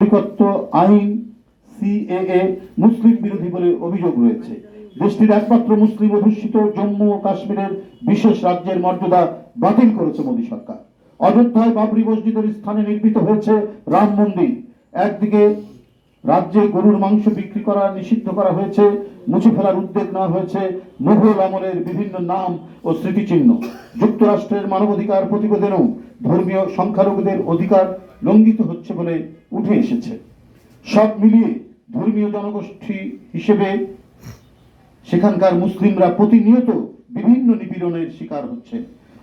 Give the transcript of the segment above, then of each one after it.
নাগরিকত্ব আইন, সিএএ, মুসলিম বিরোধী বলে অভিযোগ রয়েছে। দেশটির একমাত্র মুসলিম অধ্যুষিত জম্মু ও কাশ্মীরের বিশেষ রাজ্যের মর্যাদা বাতিল করেছে মোদী সরকার। অযোধ্যায় বাবরি মসজিদের স্থানে নির্মিত হয়েছে রাম মন্দির। একদিকে রাজ্যে গরুর মাংস বিক্রি করা নিষিদ্ধ করা হয়েছে, মুছে ফেলার উদ্যোগ নেওয়া হয়েছে, মুঘল আমলের বিভিন্ন নাম ও স্মৃতিচিহ্ন। যুক্তরাষ্ট্রের মানবাধিকার প্রতিবেদনেও ধর্মীয় সংখ্যালঘুদের অধিকার লঙ্ঘিত হচ্ছে বলে উঠে এসেছে। সব মিলিয়ে ধর্মীয় জনগোষ্ঠী হিসেবে সেখানকার মুসলিমরা প্রতিনিয়ত বিভিন্ন নিপীড়নের শিকার হচ্ছে।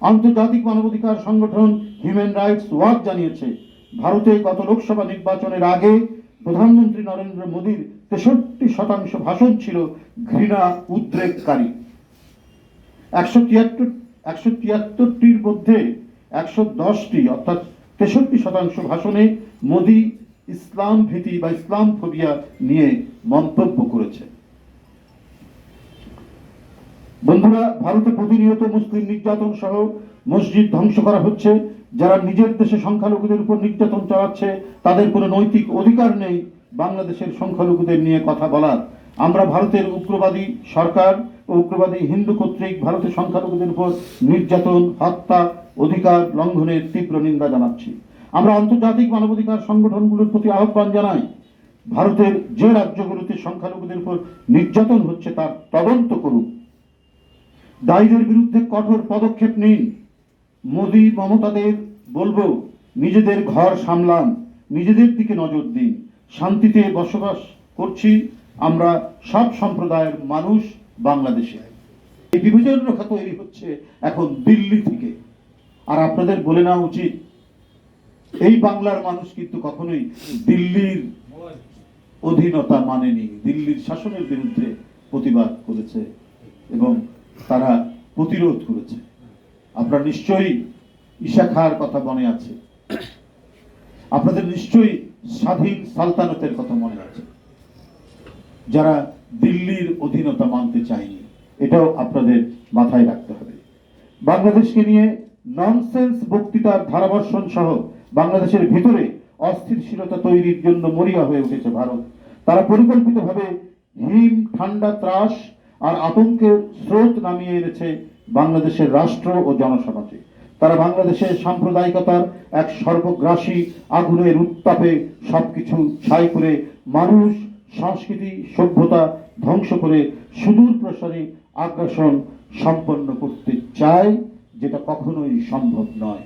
আন্তর্জাতিক মানবাধিকার সংগঠন হিউম্যান রাইটস ওয়াচ জানিয়েছে, ভারতে গত লোকসভা নির্বাচনের আগে প্রধানমন্ত্রী নরেন্দ্র মোদীর তেষট্টি শতাংশ ভাষণ ছিল ঘৃণা উদ্রেককারী একশো তিয়াত্তর, একশো তিয়াত্তরটির মধ্যে একশো দশটি, অর্থাৎ তেষট্টি শতাংশ ভাষণে মোদী ইসলাম ভীতি বা ইসলাম ফোবিয়া নিয়ে মন্তব্য করেছে। বন্ধুরা, ভারতে প্রতিনিয়ত মুসলিম নির্যাতন সহ মসজিদ ধ্বংস করা হচ্ছে। যারা নিজের দেশে সংখ্যালঘুদের উপর নির্যাতন চালাচ্ছে, তাদের কোনো নৈতিক অধিকার নেই বাংলাদেশের সংখ্যালঘুদের নিয়ে কথা বলার। আমরা ভারতের উগ্রবাদী সরকার ও উগ্রবাদী হিন্দু কর্তৃক ভারতের সংখ্যালঘুদের উপর নির্যাতন, হত্যা, অধিকার লঙ্ঘনের তীব্র নিন্দা জানাচ্ছি। আমরা আন্তর্জাতিক মানবাধিকার সংগঠনগুলোর প্রতি আহ্বান জানাই। ভারতের যে রাজ্যগুলোতে সংখ্যালঘুদের উপর নির্যাতন হচ্ছে তার তদন্ত করুক দায়ীদের বিরুদ্ধে কঠোর পদক্ষেপ নিন। মোদি মমতাদের বলব, নিজেদের ঘর সামলান, নিজেদের দিকে নজর দিন। শান্তিতে বসবাস করছি আমরা সব সম্প্রদায়ের মানুষ বাংলাদেশে। এই বিভাজন রেখা তৈরি হচ্ছে এখন দিল্লি থেকে। আর আপনাদের বলে নেওয়া উচিত, এই বাংলার মানুষ কিন্তু কখনোই দিল্লির অধীনতা মানেনি। দিল্লির শাসনের বিরুদ্ধে প্রতিবাদ করেছে এবং তারা প্রতিরোধ করেছে। আপনার নিশ্চয়ই ঈশা খার কথা মনে আছে। আপনাদের নিশ্চয়ই স্বাধীন সালতানতের কথা মনে আছে। যারা দিল্লির অধীনতা মানতে চায়নি, এটাও আপনাদের মাথায় রাখতে হবে। বাংলাদেশকে নিয়ে ননসেন্স বক্তৃতার ধারাবর্ষণ সহ বাংলাদেশের ভিতরে অস্থিরশীলতা তৈরির জন্য মরিয়া হয়ে উঠেছে ভারত। তারা পরিকল্পিতভাবে হিম, ঠান্ডা, ত্রাস আর আতঙ্কের স্রোত নামিয়ে এনেছে বাংলাদেশের রাষ্ট্র ও জনসমাজে। তারা বাংলাদেশের সাম্প্রদায়িকতার এক সর্বগ্রাসী আগুনের উত্তাপে সবকিছু ছাই করে মানুষ সংস্কৃতি সভ্যতা ধ্বংস করে সুদূর প্রসারী আগ্রাসন সম্পন্ন করতে চায় যেটা কখনোই সম্ভব নয়।